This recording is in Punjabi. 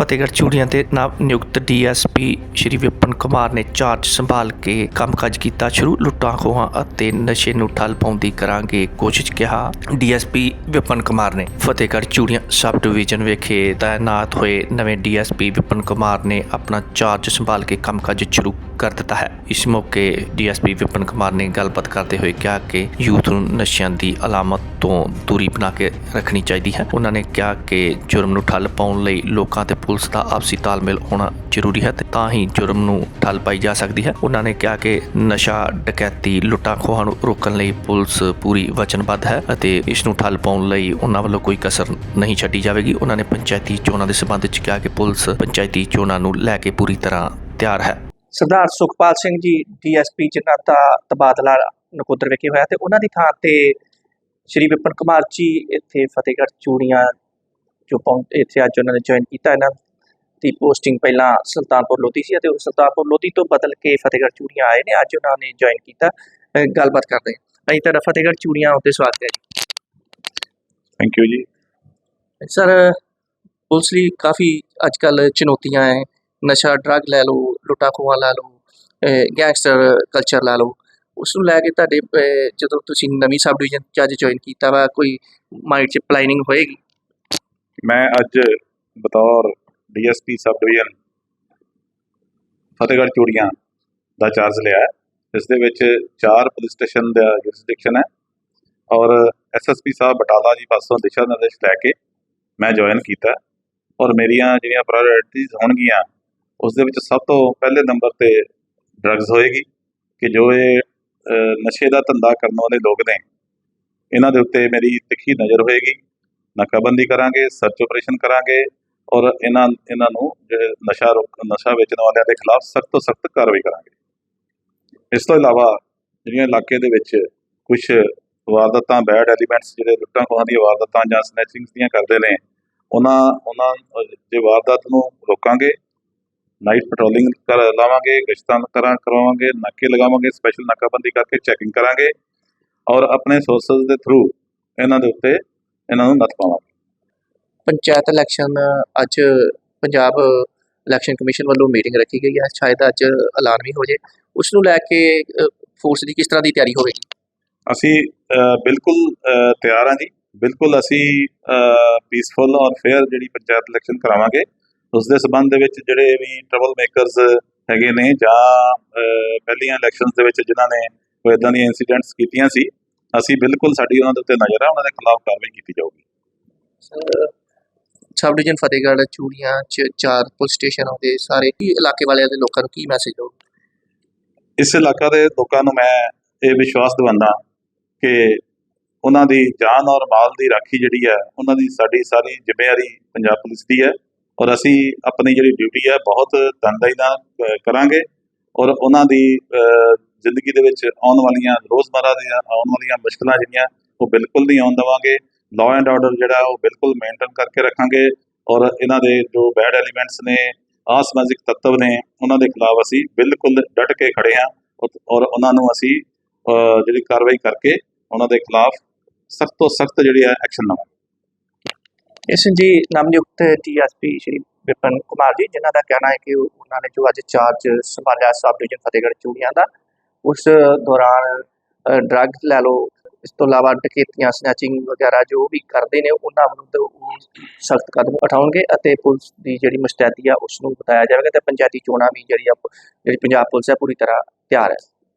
ਫਤਿਹਗੜ੍ਹ ਚੂੜੀਆਂ ਦੇ ਨਾਮ ਨਿਯੁਕਤ ਡੀਐਸਪੀ ਸ਼੍ਰੀ ਵਿਪਨ ਕੁਮਾਰ ਨੇ ਚਾਰਜ ਸੰਭਾਲ ਕੇ ਕੰਮਕਾਜ ਕੀਤਾ। ਸ਼ੁਰੂ ਲੁੱਟਾਂ, ਖੋਹਾਂ ਅਤੇ ਨਸ਼ੇ ਨੂੰ ਠੱਲ ਪਾਉਣ ਕਰਾਂਗੇ ਕੋਸ਼ਿਸ਼, ਕਿਹਾ ਡੀਐਸਪੀ ਵਿਪਨ ਕੁਮਾਰ ਨੇ। ਫਤਿਹਗੜ੍ਹ ਚੂੜੀਆਂ ਸਬ ਡਿਵੀਜ਼ਨ ਵਿਖੇ ਤਾਇਨਾਤ ਹੋਏ ਨਵੇਂ ਡੀਐਸਪੀ ਵਿਪਨ ਕੁਮਾਰ ਨੇ ਆਪਣਾ ਚਾਰਜ ਸੰਭਾਲ ਕੇ ਕੰਮਕਾਜ ਸ਼ੁਰੂ ਕਰ ਦਿੱਤਾ ਹੈ। ਇਸ ਮੌਕੇ ਡੀਐਸਪੀ ਵਿਪਨ ਕੁਮਾਰ ਨੇ ਗੱਲਬਾਤ ਕਰਦੇ ਹੋਏ ਕਿਹਾ ਕਿ ਯੂਥ ਨੂੰ ਨਸ਼ਿਆਂ ਦੀ ਅਲਾਮਤ ਤੋਂ ਦੂਰੀ ਬਣਾ ਕੇ ਰੱਖਣੀ ਚਾਹੀਦੀ ਹੈ। ਉਹਨਾਂ ਨੇ ਕਿਹਾ ਕਿ ਜੁਰਮ ਨੂੰ ਠੱਲ ਪਾਉਣ ਲਈ ਲੋਕਾਂ ਤੇ ਪੁਲਿਸ ਦਾ ਆਪਸੀ ਤਾਲਮੇਲ ਹੋਣਾ ਜ਼ਰੂਰੀ ਹੈ ਤੇ ਤਾਂ ਹੀ ਜੁਰਮ ਨੂੰ ਠੱਲ ਪਾਈ ਜਾ ਸਕਦੀ ਹੈ। ਉਹਨਾਂ ਨੇ ਕਿਹਾ ਕਿ ਨਸ਼ਾ, ਡਕੈਤੀ, ਲੁੱਟਾਂ ਖੋਹਾਂ ਨੂੰ ਰੋਕਣ ਲਈ ਪੁਲਿਸ ਪੂਰੀ ਵਚਨਬੱਧ ਹੈ ਅਤੇ ਇਸ ਨੂੰ ਠੱਲ ਪਾਉਣ ਲਈ ਉਹਨਾਂ ਵੱਲੋਂ ਕੋਈ ਕਸਰ ਨਹੀਂ ਛੱਡੀ ਜਾਵੇਗੀ। ਉਹਨਾਂ ਨੇ ਪੰਚਾਇਤੀ ਚੋਣਾਂ ਦੇ ਸੰਬੰਧ ਵਿੱਚ ਕਿਹਾ ਕਿ ਪੁਲਿਸ ਪੰਚਾਇਤੀ ਚੋਣਾਂ ਨੂੰ ਲੈ ਕੇ ਪੂਰੀ ਤਰ੍ਹਾਂ ਤਿਆਰ ਹੈ। ਸਰਦਾਰ ਸੁਖਪਾਲ ਸਿੰਘ ਜੀ, ਡੀਐਸਪੀ ਜਿਨ੍ਹਾਂ ਦਾ ਤਬਾਦਲਾ ਨਕੋਦਰ ਵਿਖੇ ਹੋਇਆ ਤੇ ਉਹਨਾਂ ਦੀ ਥਾਂ ਤੇ ਸ਼੍ਰੀ ਵਿਪਨ ਕੁਮਾਰ ਜੀ ਇੱਥੇ ਫਤਿਹਗੜ੍ਹ ਚੂੜੀਆਂ ਜੋ ਇੱਥੇ ਅੱਜ ਉਹਨਾਂ ਨੇ ਜੁਆਇਨ ਕੀਤਾ ਇਹਨਾਂ ਦੀ ਪੋਸਟਿੰਗ ਪਹਿਲਾਂ ਸੁਲਤਾਨਪੁਰ ਲੋਧੀ ਸੀ ਅਤੇ ਉਹ ਸੁਲਤਾਨਪੁਰ ਲੋਧੀ ਤੋਂ ਬਦਲ ਕੇ ਫਤਿਹਗੜ੍ਹ ਚੂੜੀਆਂ ਆਏ ਨੇ। ਅੱਜ ਉਹਨਾਂ ਨੇ ਜੁਆਇਨ ਕੀਤਾ। ਗੱਲਬਾਤ ਕਰਦੇ ਹਾਂ। ਅਸੀਂ ਤੁਹਾਡਾ ਫਤਿਹਗੜ੍ਹ ਚੂੜੀਆਂ ਉੱਤੇ ਸਵਾਗਤ ਹੈ ਥੈਂਕ ਯੂ ਜੀ ਜੀ। ਸਰ ਪੁਲਿਸ ਲਈ ਕਾਫੀ ਅੱਜ ਕੱਲ ਚੁਣੌਤੀਆਂ ਹੈ। ਨਸ਼ਾ ਡਰੱਗ ਲੈ ਲਓ ਲੁੱਟਾ ਖੋਹਾਂ ਲੈ ਲਓ ਗੈਂਗਸਟਰ ਕਲਚਰ ਲੈ ਲਓ। ਉਸ ਨੂੰ ਲੈ ਕੇ ਤੁਹਾਡੇ ਜਦੋਂ ਤੁਸੀਂ ਨਵੀਂ ਸਬ ਡਿਵੀਜ਼ਨ ਚ ਅੱਜ ਜੁਆਇਨ ਕੀਤਾ ਵਾ ਕੋਈ ਮਾਈਂਡ 'ਚ ਪਲਾਨਿੰਗ ਹੋਏਗੀ? ਮੈਂ ਅੱਜ ਬਤੌਰ DSP sub division Fatehgarh Churian ਦਾ ਚਾਰਜ ਲਿਆ ਹੈ। ਇਸ ਦੇ ਵਿੱਚ ਚਾਰ ਪੁਲਿਸ ਸਟੇਸ਼ਨ ਦਾ ਜੁਰਿਸਡਿਕਸ਼ਨ ਹੈ ਔਰ ਐਸਐਸਪੀ ਸਾਹਿਬ ਬਟਾਲਾ ਜੀ ਪਾਸੋਂ ਦਿਸ਼ਾ ਨਿਰਦੇਸ਼ ਲੈ ਕੇ ਮੈਂ ਜੁਆਇਨ ਕੀਤਾ ਔਰ ਮੇਰੀਆਂ ਜਿਹੜੀਆਂ ਪ੍ਰਾਇੋਰਟੀਜ਼ ਹੋਣਗੀਆਂ, ਉਸ ਦੇ ਵਿੱਚ ਸਭ ਤੋਂ ਪਹਿਲੇ ਨੰਬਰ ਤੇ ਡਰੱਗਸ ਹੋਏਗੀ ਕਿ ਜੋ ਇਹ ਨਸ਼ੇ ਦਾ ਧੰਦਾ ਕਰਨ ਵਾਲੇ ਲੋਕ ਨੇ, ਇਹਨਾਂ ਦੇ ਉੱਤੇ ਮੇਰੀ ਤਿੱਖੀ ਨਜ਼ਰ ਹੋਏਗੀ। ਨਾਕਾਬੰਦੀ ਕਰਾਂਗੇ ਸਰਚ ਆਪਰੇਸ਼ਨ ਕਰਾਂਗੇ ਔਰ ਇਹਨਾਂ ਇਹਨਾਂ ਨੂੰ ਜਿਹੜੇ ਨਸ਼ਾ ਰੋਕ, ਨਸ਼ਾ ਵੇਚਣ ਵਾਲਿਆਂ ਦੇ ਖਿਲਾਫ ਸਖਤ ਤੋਂ ਸਖਤ ਕਾਰਵਾਈ ਕਰਾਂਗੇ। ਇਸ ਤੋਂ ਇਲਾਵਾ ਜਿਹੜੀਆਂ ਇਲਾਕੇ ਦੇ ਵਿੱਚ ਕੁਝ ਵਾਰਦਾਤਾਂ ਬੈਡ ਐਲੀਮੈਂਟਸ ਜਿਹੜੇ ਲੁੱਟਾਂ ਖੋਹਾਂ ਦੀਆਂ ਵਾਰਦਾਤਾਂ ਜਾਂ ਸਨੈਚਿੰਗਸ ਦੀਆਂ ਕਰਦੇ ਨੇ, ਉਹਨਾਂ ਉਹਨਾਂ ਦੇ ਵਾਰਦਾਤ ਨੂੰ ਰੋਕਾਂਗੇ ਨਾਈਟ ਪੈਟਰੋਲਿੰਗ ਕਰ, ਲਾਵਾਂਗੇ ਗਸ਼ਤਾਂ ਕਰਾਂ ਕਰਵਾਵਾਂਗੇ, ਨਾਕੇ ਲਗਾਵਾਂਗੇ ਸਪੈਸ਼ਲ ਨਾਕਾਬੰਦੀ ਕਰਕੇ ਚੈਕਿੰਗ ਕਰਾਂਗੇ ਔਰ ਆਪਣੇ ਸੋਰਸਸ ਦੇ ਥਰੂ ਇਹਨਾਂ ਦੇ ਉੱਤੇ ਇਹਨਾਂ ਨੂੰ ਨੱਥ ਪਾਵਾਂਗੇ ਪੰਚਾਇਤ ਇਲੈਕਸ਼ਨ ਅੱਜ ਪੰਜਾਬ ਇਲੈਕਸ਼ਨ ਕਮਿਸ਼ਨ ਵੱਲੋਂ ਮੀਟਿੰਗ ਰੱਖੀ ਗਈ ਹੈ। ਸ਼ਾਇਦ ਅੱਜ ਐਲਾਨ ਵੀ ਹੋ ਜੇ। ਉਸ ਨੂੰ ਲੈ ਕੇ ਫੋਰਸ ਦੀ ਕਿਸ ਤਰ੍ਹਾਂ ਦੀ ਤਿਆਰੀ ਹੋਵੇਗੀ? ਅਸੀਂ ਬਿਲਕੁਲ ਤਿਆਰ ਹਾਂ ਜੀ। ਬਿਲਕੁਲ ਅਸੀਂ ਪੀਸਫੁਲ ਔਰ ਫੇਅਰ ਜਿਹੜੀ ਪੰਚਾਇਤ ਇਲੈਕਸ਼ਨ ਕਰਾਵਾਂਗੇ। ਉਸ ਦੇ ਸਬੰਧ ਦੇ ਵਿੱਚ ਜਿਹੜੇ ਵੀ ਟਰਬਲ ਮੇਕਰਸ ਹੈਗੇ ਨੇ ਜਾਂ ਪਹਿਲੀਆਂ ਇਲੈਕਸ਼ਨਸ ਦੇ ਵਿੱਚ ਜਿਨ੍ਹਾਂ ਨੇ ਕੋਈ ਇਦਾਂ ਦੀਆਂ ਇਨਸੀਡੈਂਟਸ ਕੀਤੀਆਂ ਸੀ ਅਸੀਂ ਬਿਲਕੁਲ ਸਾਡੀ ਉਹਨਾਂ ਦੇ ਉੱਤੇ ਨਜ਼ਰ ਹੈ ਉਹਨਾਂ ਦੇ ਖਿਲਾਫ ਕਾਰਵਾਈ ਕੀਤੀ ਜਾਊਗੀ। ਸਬ ਡਿਵੀਜ਼ਨ ਫਤਿਹਗੜ੍ਹ ਚੂੜੀਆਂ ਚ ਚਾਰ ਪੁਲਿਸ ਸਟੇਸ਼ਨ ਆਉਂਦੇ ਸਾਰੇ ਕੀ ਇਲਾਕੇ ਵਾਲਿਆਂ ਦੇ ਲੋਕਾਂ ਨੂੰ ਕੀ ਮੈਸੇਜ ਦਿਓ ਇਸ ਇਲਾਕਾ ਦੇ ਲੋਕਾਂ ਨੂੰ ਮੈਂ ਇਹ ਵਿਸ਼ਵਾਸ ਦਿਵਾਉਂਦਾ ਕਿ ਉਹਨਾਂ ਦੀ ਜਾਨ ਔਰ ਮਾਲ ਦੀ ਰਾਖੀ ਜਿਹੜੀ ਹੈ ਉਹਨਾਂ ਦੀ ਸਾਡੀ ਸਾਰੀ ਜ਼ਿੰਮੇਵਾਰੀ ਪੰਜਾਬ ਪੁਲਿਸ ਦੀ ਹੈ ਔਰ ਅਸੀਂ ਆਪਣੀ ਜਿਹੜੀ ਡਿਊਟੀ ਹੈ ਬਹੁਤ ਤਨਦੇਹੀ ਨਾਲ ਕਰਾਂਗੇ ਔਰ ਉਹਨਾਂ ਦੀ ਜ਼ਿੰਦਗੀ ਦੇ ਵਿੱਚ ਆਉਣ ਵਾਲੀਆਂ ਰੋਜ਼ਮਰਾ ਦੀਆਂ ਆਉਣ ਵਾਲੀਆਂ ਮੁਸ਼ਕਲਾਂ ਜਿਹੜੀਆਂ, ਉਹ ਬਿਲਕੁਲ ਨਹੀਂ ਆਉਣ ਦੇਵਾਂਗੇ। ਲਾਅ ਐਂਡ ਆਰਡਰ ਜਿਹੜਾ, ਉਹ ਬਿਲਕੁਲ ਮੇਨਟੇਨ ਕਰਕੇ ਰੱਖਾਂਗੇ ਔਰ ਇਹਨਾਂ ਦੇ ਜੋ ਬੈਡ ਐਲੀਮੈਂਟਸ ਨੇ ਅਸਮਾਜਿਕ ਤੱਤਵ ਨੇ, ਉਹਨਾਂ ਦੇ ਖਿਲਾਫ ਅਸੀਂ ਬਿਲਕੁਲ ਡਟ ਕੇ ਖੜੇ ਹਾਂ ਔਰ- ਉਹਨਾਂ ਨੂੰ ਅਸੀਂ ਜਿਹੜੀ ਕਾਰਵਾਈ ਕਰਕੇ ਉਹਨਾਂ ਦੇ ਖਿਲਾਫ ਸਖਤ ਤੋਂ ਸਖਤ ਜਿਹੜੀ ਹੈ ਐਕਸ਼ਨ ਲਵਾਂਗੇ। ਇਸ ਜੀ ਨਵਨਿਯੁਕਤ ਡੀਐਸਪੀ ਸ਼੍ਰੀ ਵਿਪਨ ਕੁਮਾਰ ਜੀ, ਜਿਨ੍ਹਾਂ ਦਾ ਕਹਿਣਾ ਹੈ ਕਿ ਉਹਨਾਂ ਨੇ ਜੋ ਅੱਜ ਚਾਰਜ ਸੰਭਾਲਿਆ ਸਬ ਡਿਵੀਜ਼ਨ ਫਤਿਹਗੜ੍ਹ ਚੂੜੀਆਂ ਦਾ ਉਸ ਦੌਰਾਨ ਡਰੱਗ ਲੈ ਲਓ, ਇਸ ਤੋਂ ਇਲਾਵਾ ਡਕੈਤੀਆਂ ਸਨੈਚਿੰਗ ਵਗੈਰਾ ਜੋ ਵੀ ਕਰਦੇ ਨੇ, ਉਹਨਾਂ ਵਿਰੁੱਧ ਉਹ ਸਖਤ ਕਦਮ ਉਠਾਉਣਗੇ ਅਤੇ ਪੁਲਿਸ ਦੀ ਜਿਹੜੀ ਮੁਸਤੈਦੀ ਆ ਉਸ ਨੂੰ ਬਤਾਇਆ ਜਾਵੇਗਾ ਤੇ ਪੰਚਾਇਤੀ ਚੋਣਾਂ ਵੀ ਜਿਹੜੀ ਆ ਜਿਹੜੀ ਪੰਜਾਬ ਪੁਲਿਸ ਹੈ ਪੂਰੀ ਤਰ੍ਹਾਂ ਤਿਆਰ ਹੈ।